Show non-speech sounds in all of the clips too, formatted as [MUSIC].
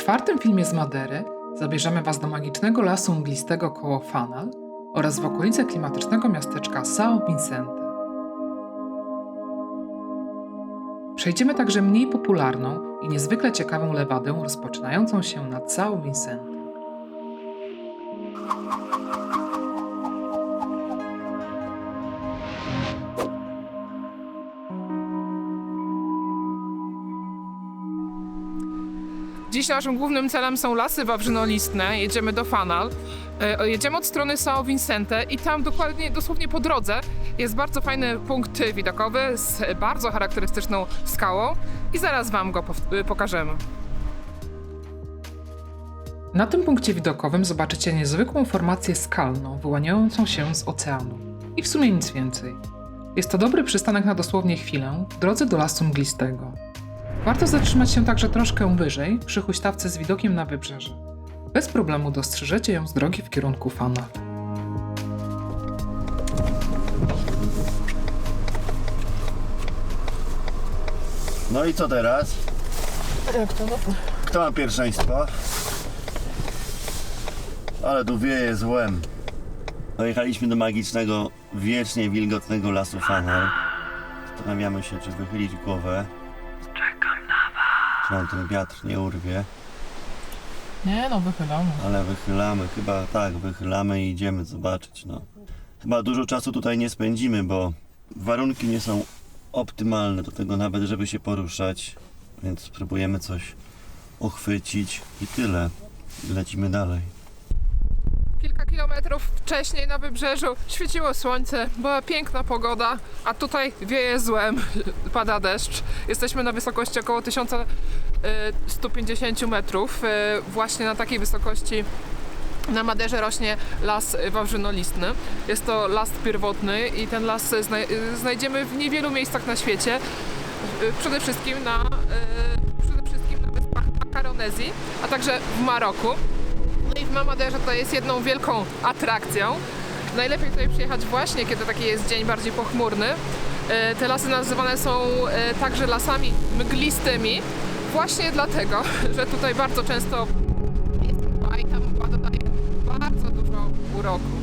czwartym filmie z Madery zabierzemy Was do magicznego lasu mglistego koło Fanal oraz w okolice klimatycznego miasteczka São Vicente. Przejdziemy także mniej popularną i niezwykle ciekawą lewadę rozpoczynającą się nad São Vicente. Dziś naszym głównym celem są lasy wawrzynolistne. Jedziemy do Fanal. E, Jedziemy od strony São Vicente i tam dokładnie, dosłownie po drodze jest bardzo fajny punkt widokowy z bardzo charakterystyczną skałą i zaraz Wam go pow- pokażemy. Na tym punkcie widokowym zobaczycie niezwykłą formację skalną wyłaniającą się z oceanu. I w sumie nic więcej. Jest to dobry przystanek na dosłownie chwilę w drodze do lasu mglistego. Warto zatrzymać się także troszkę wyżej przy huśtawce z widokiem na wybrzeże. Bez problemu dostrzeżecie ją z drogi w kierunku Fana. No i co teraz? Jak to? Kto ma pierwszeństwo? Ale tu wieje złem. Dojechaliśmy do magicznego, wiecznie wilgotnego lasu Fanal. Zastanawiamy się, czy wychylić głowę. Nam ten wiatr nie urwie, Nie no, wychylamy. ale wychylamy. Chyba tak, wychylamy i idziemy zobaczyć, no. Chyba dużo czasu tutaj nie spędzimy, bo warunki nie są optymalne do tego nawet, żeby się poruszać. Więc spróbujemy coś uchwycić i tyle. Lecimy dalej. Kilometrów wcześniej na wybrzeżu świeciło słońce, była piękna pogoda, a tutaj wieje złem, [LAUGHS] pada deszcz. Jesteśmy na wysokości około 1150 metrów. E, Właśnie na takiej wysokości na Maderze rośnie las wawrzynolistny. Jest to las pierwotny i ten las zna- znajdziemy w niewielu miejscach na świecie. E, Przede wszystkim na, e, przede wszystkim na wyspach Makaronezji, a także w Maroku. I w Mamaderze to jest jedną wielką atrakcją. Najlepiej tutaj przyjechać właśnie, kiedy taki jest dzień bardziej pochmurny. E, Te lasy nazywane są e, także lasami mglistymi, właśnie dlatego, [LAUGHS] że tutaj bardzo często jest i ta mgła dodaje bardzo dużo uroku.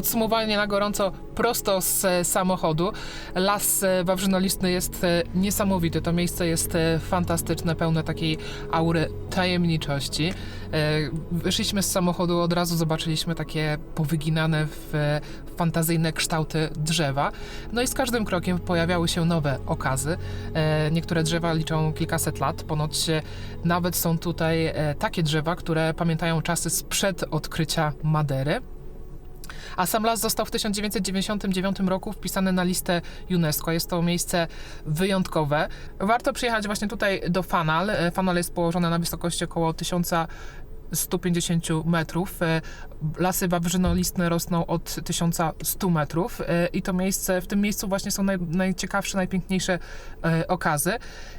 Podsumowanie na gorąco prosto z e, samochodu. Las e, wawrzynolistny jest e, niesamowity. To miejsce jest fantastyczne, pełne takiej aury tajemniczości. Wyszliśmy z samochodu, od razu zobaczyliśmy takie powyginane w fantazyjne kształty drzewa. No i z każdym krokiem pojawiały się nowe okazy. Niektóre drzewa liczą kilkaset lat. Ponoć nawet są tutaj takie drzewa, które pamiętają czasy sprzed odkrycia Madery. A sam las został w 1999 roku wpisany na listę UNESCO. Jest to miejsce wyjątkowe. Warto przyjechać właśnie tutaj do Fanal. Fanal jest położone na wysokości około 1150 metrów. E, Lasy wawrzynolistne rosną od 1100 metrów e, i to miejsce, w tym miejscu właśnie są naj, najciekawsze, najpiękniejsze e, okazy.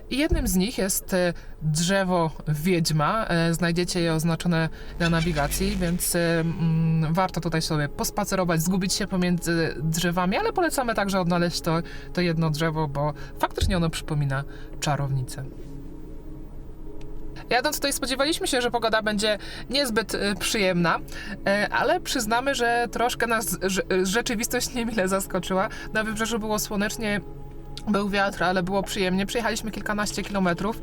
I jednym z nich jest drzewo wiedźma. Znajdziecie je oznaczone na nawigacji, więc mm, warto tutaj sobie pospacerować, zgubić się pomiędzy drzewami, ale polecamy także odnaleźć to, to jedno drzewo, bo faktycznie ono przypomina czarownicę. Jadąc tutaj spodziewaliśmy się, że pogoda będzie niezbyt e, przyjemna, e, ale przyznamy, że troszkę nas rze- rzeczywistość [LAUGHS] niemile zaskoczyła. Na wybrzeżu było słonecznie Był wiatr, ale było przyjemnie. Przejechaliśmy kilkanaście kilometrów.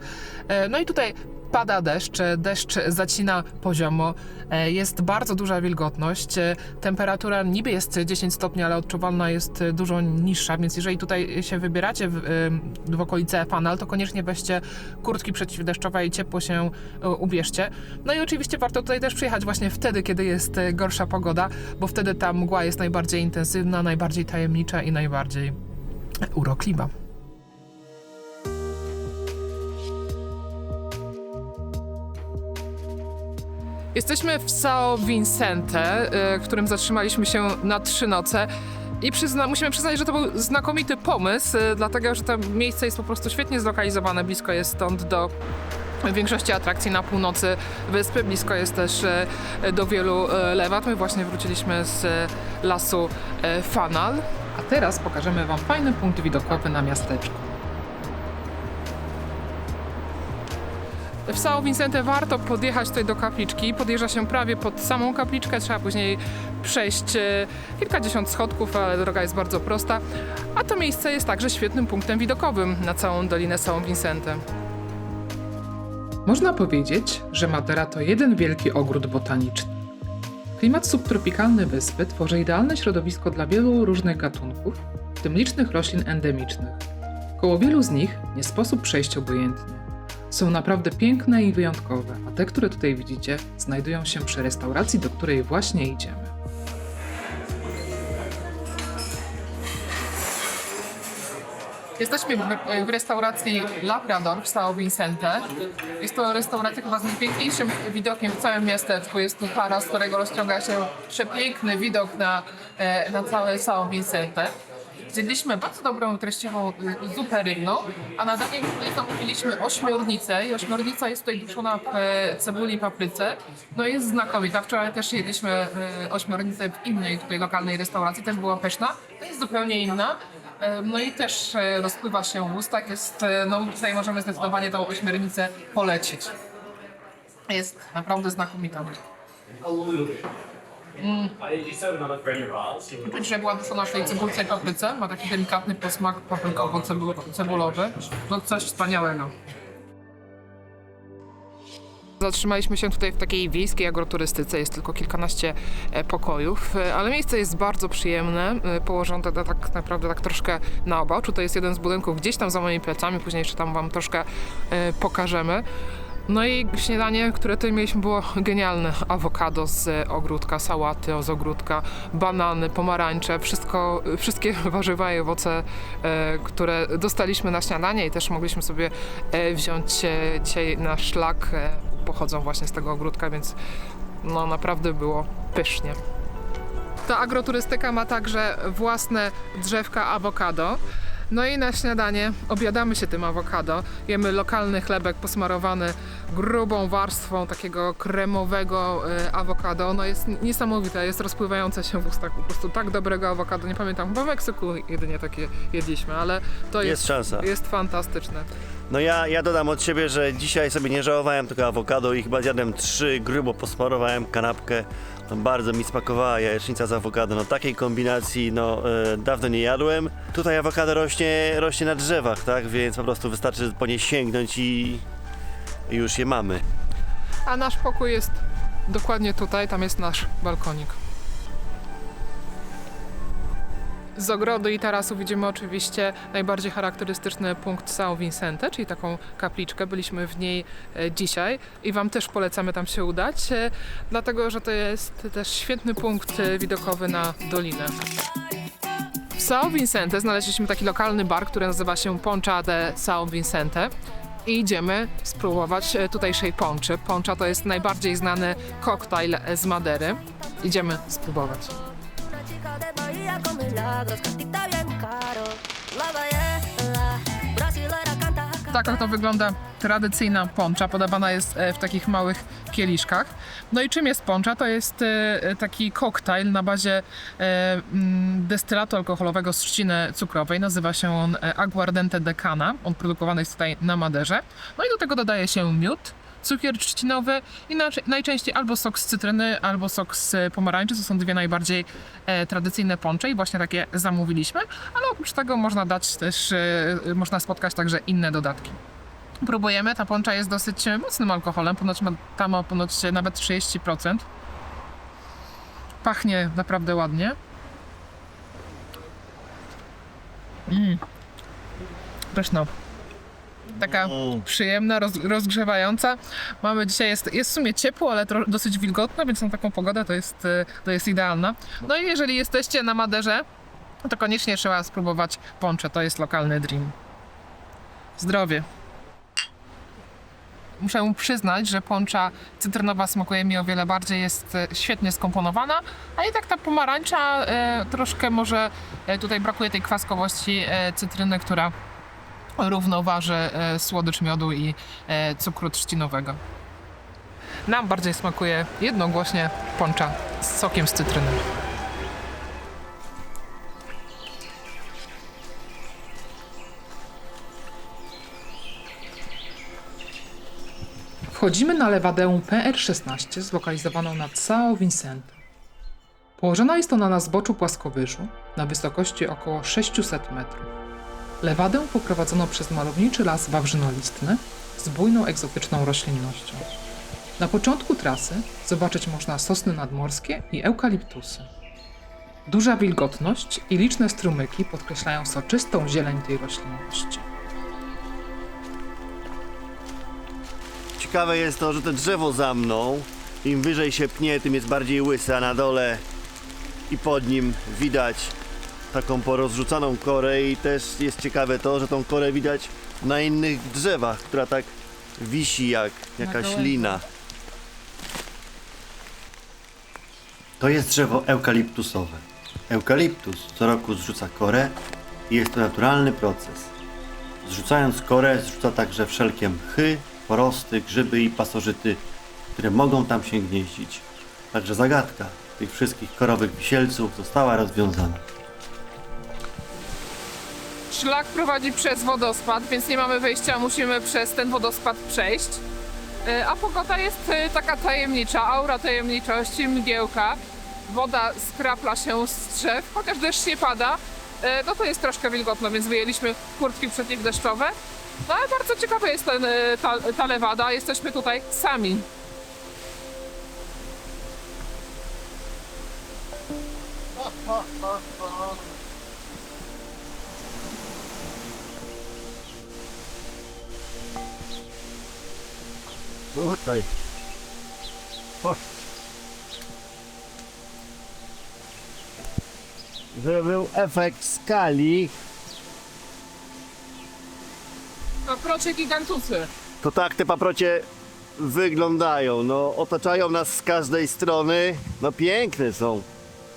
E, No i tutaj pada deszcz, deszcz zacina poziomo, e, jest bardzo duża wilgotność, e, temperatura niby jest 10 stopni, ale odczuwalna jest dużo niższa, więc jeżeli tutaj się wybieracie w, e, w okolice Fanal, to koniecznie weźcie kurtki przeciwdeszczowe i ciepło się ubierzcie. No i oczywiście warto tutaj też przyjechać właśnie wtedy, kiedy jest gorsza pogoda, bo wtedy ta mgła jest najbardziej intensywna, najbardziej tajemnicza i najbardziej urokliwa. Jesteśmy w São Vicente, y, którym zatrzymaliśmy się na trzy noce. I przyzna, musimy przyznać, że to był znakomity pomysł, y, dlatego że to miejsce jest po prostu świetnie zlokalizowane. Blisko jest stąd do większości atrakcji na północy wyspy. Blisko jest też y, do wielu y, lewat. My właśnie wróciliśmy z lasu Fanal. A teraz pokażemy Wam fajny punkt widokowy na miasteczko. W São Vicente warto podjechać tutaj do kapliczki. Podjeżdża się prawie pod samą kapliczkę, trzeba później przejść e, kilkadziesiąt schodków, ale droga jest bardzo prosta. A to miejsce jest także świetnym punktem widokowym na całą Dolinę São Vicente. Można powiedzieć, że Madera to jeden wielki ogród botaniczny. Klimat subtropikalny wyspy tworzy idealne środowisko dla wielu różnych gatunków, w tym licznych roślin endemicznych. Koło wielu z nich nie sposób przejść obojętnie. Są naprawdę piękne i wyjątkowe, a te, które tutaj widzicie, znajdują się przy restauracji, do której właśnie idziemy. Jesteśmy w, restauracji Labrador w São Vicente. Jest to restauracja chyba z najpiękniejszym widokiem w całym miasteczku. Jest tu taras, z którego rozciąga się przepiękny widok na, e, na całe São Vicente. Zjedliśmy bardzo dobrą, treściową y, zupę rybną, a na danie głównie zamówiliśmy ośmiornicę i ośmiornica jest tutaj duszona w e, cebuli i papryce. No i jest znakomita. Wczoraj też jedliśmy e, ośmiornicę w innej tutaj lokalnej restauracji, też była pyszna. To jest zupełnie inna. E, No i też rozpływa się w ustach. Jest, e, no tutaj możemy zdecydowanie tą ośmiornicę polecić. Jest naprawdę znakomita. Czuć, że była duszona w tej cebulce i papryce. Ma taki delikatny posmak paprykowo-cebulowy. No coś wspaniałego. Zatrzymaliśmy się tutaj w takiej wiejskiej agroturystyce, jest tylko kilkanaście e, pokojów, e, ale miejsce jest bardzo przyjemne, e, położone tak, tak naprawdę tak troszkę na oboczu. To jest jeden z budynków gdzieś tam za moimi plecami, później jeszcze tam wam troszkę pokażemy. No i śniadanie, które tutaj mieliśmy było genialne. Awokado z ogródka, sałaty z ogródka, banany, pomarańcze, wszystko, wszystkie [LAUGHS] warzywa i owoce, e, które dostaliśmy na śniadanie i też mogliśmy sobie e, wziąć e, dzisiaj na szlak. Pochodzą właśnie z tego ogródka, więc no naprawdę było pysznie. Ta agroturystyka ma także własne drzewka awokado. No i na śniadanie obiadamy się tym awokado. Jemy lokalny chlebek posmarowany grubą warstwą takiego kremowego e, awokado. Ono jest niesamowite, jest rozpływające się w ustach. Po prostu tak dobrego awokado. Nie pamiętam, chyba w Meksyku jedynie takie jedliśmy, ale to jest, Jest szansa. jest fantastyczne. No ja, ja dodam od siebie, że dzisiaj sobie nie żałowałem tego awokado i chyba zjadłem trzy, grubo posmarowałem kanapkę. No, bardzo mi smakowała jajecznica z awokado. No takiej kombinacji no e, dawno nie jadłem. Tutaj awokado rośnie, rośnie na drzewach, tak? Więc po prostu wystarczy po nie sięgnąć i już je mamy. A nasz pokój jest dokładnie tutaj, tam jest nasz balkonik. Z ogrodu i tarasu widzimy oczywiście najbardziej charakterystyczny punkt São Vicente, czyli taką kapliczkę. Byliśmy w niej e, dzisiaj i Wam też polecamy tam się udać, e, dlatego że to jest też świetny punkt e, widokowy na dolinę. W São Vicente znaleźliśmy taki lokalny bar, który nazywa się Poncha de São Vicente i idziemy spróbować tutejszej ponchy. Poncza to jest najbardziej znany koktajl z Madery. Idziemy spróbować. Bahía con milagros, cantita bien caro. La brasilera canta. Tak oto wygląda tradycyjna poncza. Podawana jest e, w takich małych kieliszkach. No i czym jest poncza? To jest e, taki koktajl na bazie e, mm, destylatu alkoholowego z trzciny cukrowej. Nazywa się on e, Aguardiente de Cana. On produkowany jest tutaj na Maderze. No i do tego dodaje się miód, cukier trzcinowy i naj- najczęściej albo sok z cytryny, albo sok z pomarańczy. To są dwie najbardziej e, tradycyjne poncze i właśnie takie zamówiliśmy, ale oprócz tego można dać też, e, można spotkać także inne dodatki. Próbujemy, ta poncza jest dosyć e, mocnym alkoholem, ponoć ma, tam ma ponoć nawet 30%. Pachnie naprawdę ładnie. Mm. Pyszno. Taka Mm. przyjemna, roz, rozgrzewająca. Mamy dzisiaj, jest, jest w sumie ciepło, ale tro, dosyć wilgotno, więc na taką pogodę to jest, e, to jest idealna. No i jeżeli jesteście na Maderze, to koniecznie trzeba spróbować poncze, to jest lokalny dream. Zdrowie. Muszę mu przyznać, że poncza cytrynowa smakuje mi o wiele bardziej, jest e, świetnie skomponowana, a i tak ta pomarańcza e, troszkę może e, tutaj brakuje tej kwaskowości e, cytryny, która równoważy e, słodycz miodu i e, cukru trzcinowego. Nam bardziej smakuje jednogłośnie poncza z sokiem z cytryny. Wchodzimy na lewadę PR16 zlokalizowaną nad São Vicente. Położona jest ona na zboczu płaskowyżu na wysokości około 600 metrów. Lewadę poprowadzono przez malowniczy las wawrzynolistny z bujną egzotyczną roślinnością. Na początku trasy zobaczyć można sosny nadmorskie i eukaliptusy. Duża wilgotność i liczne strumyki podkreślają soczystą zieleń tej roślinności. Ciekawe jest to, że to drzewo za mną, im wyżej się pnie, tym jest bardziej łyse, a na dole i pod nim widać taką porozrzucaną korę i też jest ciekawe to, że tą korę widać na innych drzewach, która tak wisi jak jakaś lina. To jest drzewo eukaliptusowe. Eukaliptus co roku zrzuca korę i jest to naturalny proces. Zrzucając korę, zrzuca także wszelkie mchy, porosty, grzyby i pasożyty, które mogą tam się gnieździć. Także zagadka tych wszystkich korowych wisielców została rozwiązana. Szlak prowadzi przez wodospad, więc nie mamy wyjścia, musimy przez ten wodospad przejść. E, A pogoda jest e, taka tajemnicza, aura tajemniczości, mgiełka. Woda skrapla się z drzew, chociaż deszcz nie pada. e, No to jest troszkę wilgotno, więc wyjęliśmy kurtki przeciwdeszczowe. No ale bardzo ciekawa jest ten, ta, ta lewada, jesteśmy tutaj sami. Tutaj. Żeby był efekt skali, To procie gigantusy. To tak te paprocie wyglądają. No, otaczają nas z każdej strony. No, piękne są.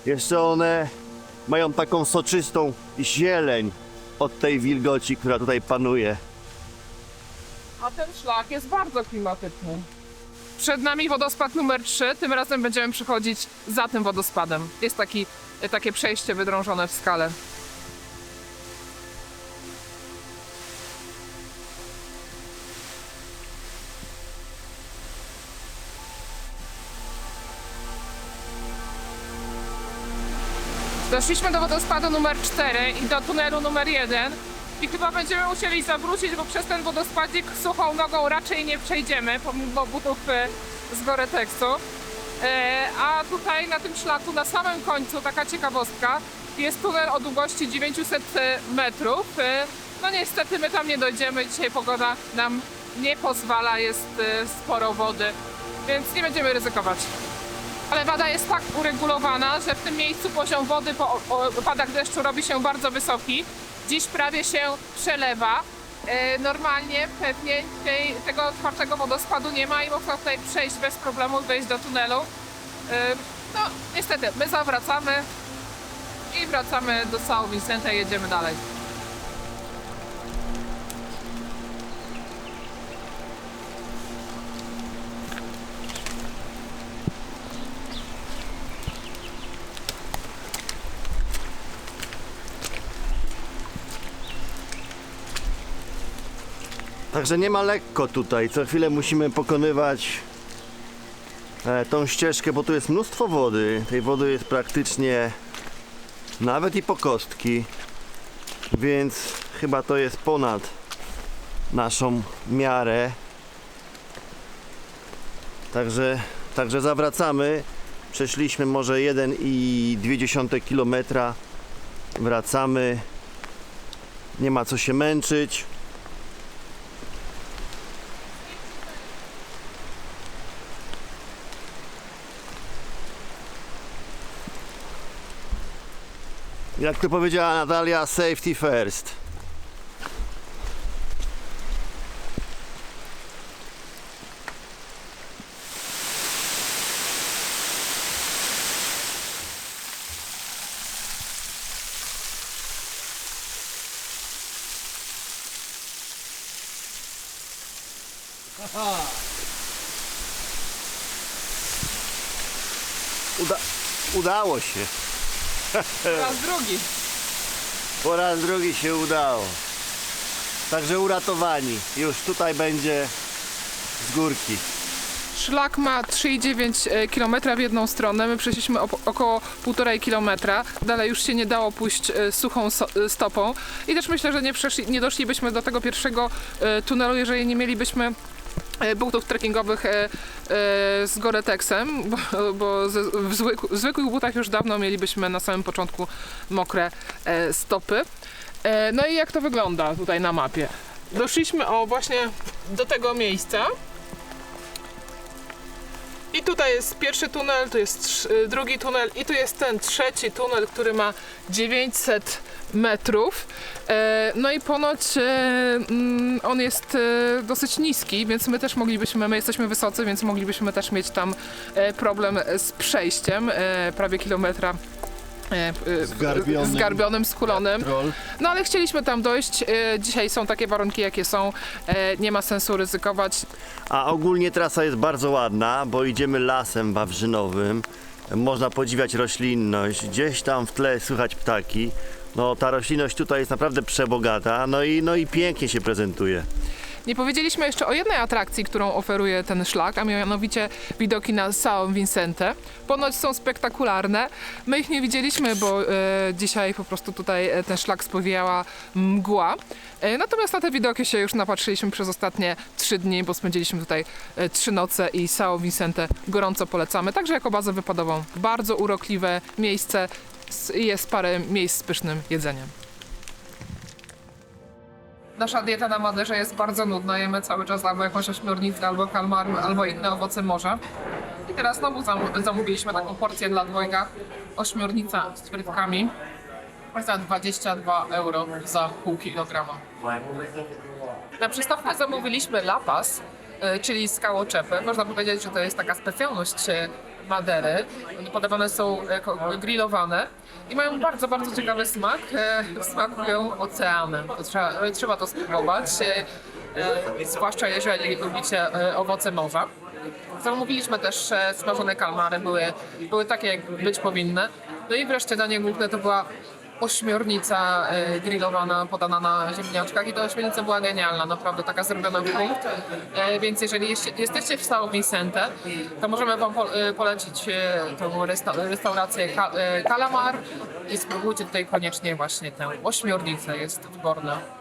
Jeszcze one mają taką soczystą zieleń od tej wilgoci, która tutaj panuje. A ten szlak jest bardzo klimatyczny. Przed nami wodospad numer 3. Tym razem będziemy przychodzić za tym wodospadem. Jest taki, takie przejście wydrążone w skale. Doszliśmy do wodospadu numer 4 i do tunelu numer 1 i chyba będziemy musieli zawrócić, bo przez ten wodospadzik suchą nogą raczej nie przejdziemy, pomimo butów e, z Gore-Texu. E, A tutaj na tym szlaku, na samym końcu, taka ciekawostka, jest tunel o długości 900 metrów. E, No niestety my tam nie dojdziemy, dzisiaj pogoda nam nie pozwala, jest sporo wody, więc nie będziemy ryzykować. Ale woda jest tak uregulowana, że w tym miejscu poziom wody po opadach deszczu robi się bardzo wysoki. Dziś prawie się przelewa. E, Normalnie pewnie tej, tego otwartego wodospadu nie ma i można tutaj przejść bez problemu, wejść do tunelu. E, No niestety, my zawracamy i wracamy do São Vicente jedziemy dalej. Także nie ma lekko tutaj. Co chwilę musimy pokonywać e, tą ścieżkę, bo tu jest mnóstwo wody. Tej wody jest praktycznie nawet i po kostki. Więc chyba to jest ponad naszą miarę. Także, także zawracamy. Przeszliśmy może 1,2 km. Wracamy. Nie ma co się męczyć. Jak to powiedziała Natalia, safety first. Uda udało się. Raz drugi. Po raz drugi się udało. Także uratowani. Już tutaj będzie z górki. Szlak ma 3,9 km w jedną stronę, my przeszliśmy około 1,5 km. Dalej już się nie dało pójść e, suchą so- e, stopą. I też myślę, że nie, przeszli, nie doszlibyśmy do tego pierwszego e, tunelu, jeżeli nie mielibyśmy e, butów trekkingowych e, e, z Goretexem, bo, bo w, zwyk, w zwykłych butach już dawno mielibyśmy na samym początku mokre e, stopy. E, no i jak to wygląda tutaj na mapie? Doszliśmy o właśnie do tego miejsca. I tutaj jest pierwszy tunel, tu jest y, drugi tunel i tu jest ten trzeci tunel, który ma 900 metrów. E, no i ponoć e, mm, on jest e, dosyć niski, więc my też moglibyśmy, my jesteśmy wysocy, więc moglibyśmy też mieć tam problem z przejściem prawie kilometra. E, Zgarbionym. zgarbionym, skulonym. No ale chcieliśmy tam dojść. E, Dzisiaj są takie warunki, jakie są. E, Nie ma sensu ryzykować. A ogólnie trasa jest bardzo ładna, bo idziemy lasem wawrzynowym. Można podziwiać roślinność. Gdzieś tam w tle słychać ptaki. No ta roślinność tutaj jest naprawdę przebogata. No i, no i pięknie się prezentuje. Nie powiedzieliśmy jeszcze o jednej atrakcji, którą oferuje ten szlak, a mianowicie widoki na São Vicente. Ponoć są spektakularne. My ich nie widzieliśmy, bo e, dzisiaj po prostu tutaj e, ten szlak spowijała mgła. E, natomiast na te widoki się już napatrzyliśmy przez ostatnie trzy dni, bo spędziliśmy tutaj e, trzy noce i São Vicente gorąco polecamy. Także jako bazę wypadową bardzo urokliwe miejsce jest parę miejsc z pysznym jedzeniem. Nasza dieta na Maderze jest bardzo nudna. Jemy cały czas albo jakąś ośmiornicę, albo kalmar, albo inne owoce morza. I teraz znowu zam- zamówiliśmy taką porcję dla dwojga. Ośmiornica z frytkami za 22 euro za pół kilograma. Na przystawkę zamówiliśmy lapas, e, czyli skałoczepy. Można powiedzieć, że to jest taka specjalność e, Madery. Podawane są jako grillowane i mają bardzo, bardzo ciekawy smak. E, Smakują oceanem. To trzeba, e, trzeba to spróbować, e, e, zwłaszcza jeżeli lubicie e, owoce morza. Zamówiliśmy też e, smażone kalmary, były, były takie jak być powinny. No i wreszcie danie główne to była ośmiornica e, grillowana, podana na ziemniaczkach i ta ośmiornica była genialna, naprawdę taka zrobiona w punkt. E, więc jeżeli jesteście w São Vicente, to możemy Wam e, polecić tą resta, restaurację Ka, Calamar i spróbujcie tutaj koniecznie właśnie tę ośmiornicę, jest wyborna.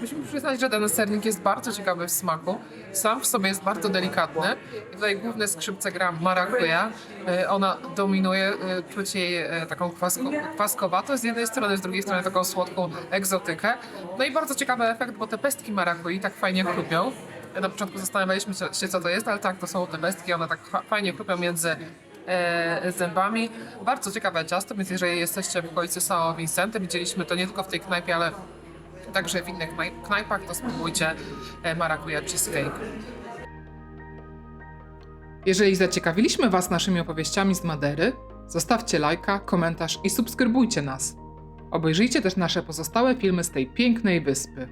Musimy przyznać, że ten sernik jest bardzo ciekawy w smaku. Sam w sobie jest bardzo delikatny. I tutaj główne skrzypce gra marakuja. E, Ona dominuje, e, czuć jej e, taką kwasko, kwaskowatość z jednej strony, z drugiej strony taką słodką egzotykę. No i bardzo ciekawy efekt, bo te pestki marakui tak fajnie chrupią. Na początku zastanawialiśmy się, co to jest, ale tak, to są te pestki, one tak fa- fajnie chrupią między zębami. Bardzo ciekawe ciasto, więc jeżeli jesteście w okolicy São Vicente, widzieliśmy to nie tylko w tej knajpie, ale także w innych knajp- knajpach, to spróbujcie e, marakuja cheesecake. Jeżeli zaciekawiliśmy Was naszymi opowieściami z Madery, zostawcie lajka, komentarz i subskrybujcie nas. Obejrzyjcie też nasze pozostałe filmy z tej pięknej wyspy.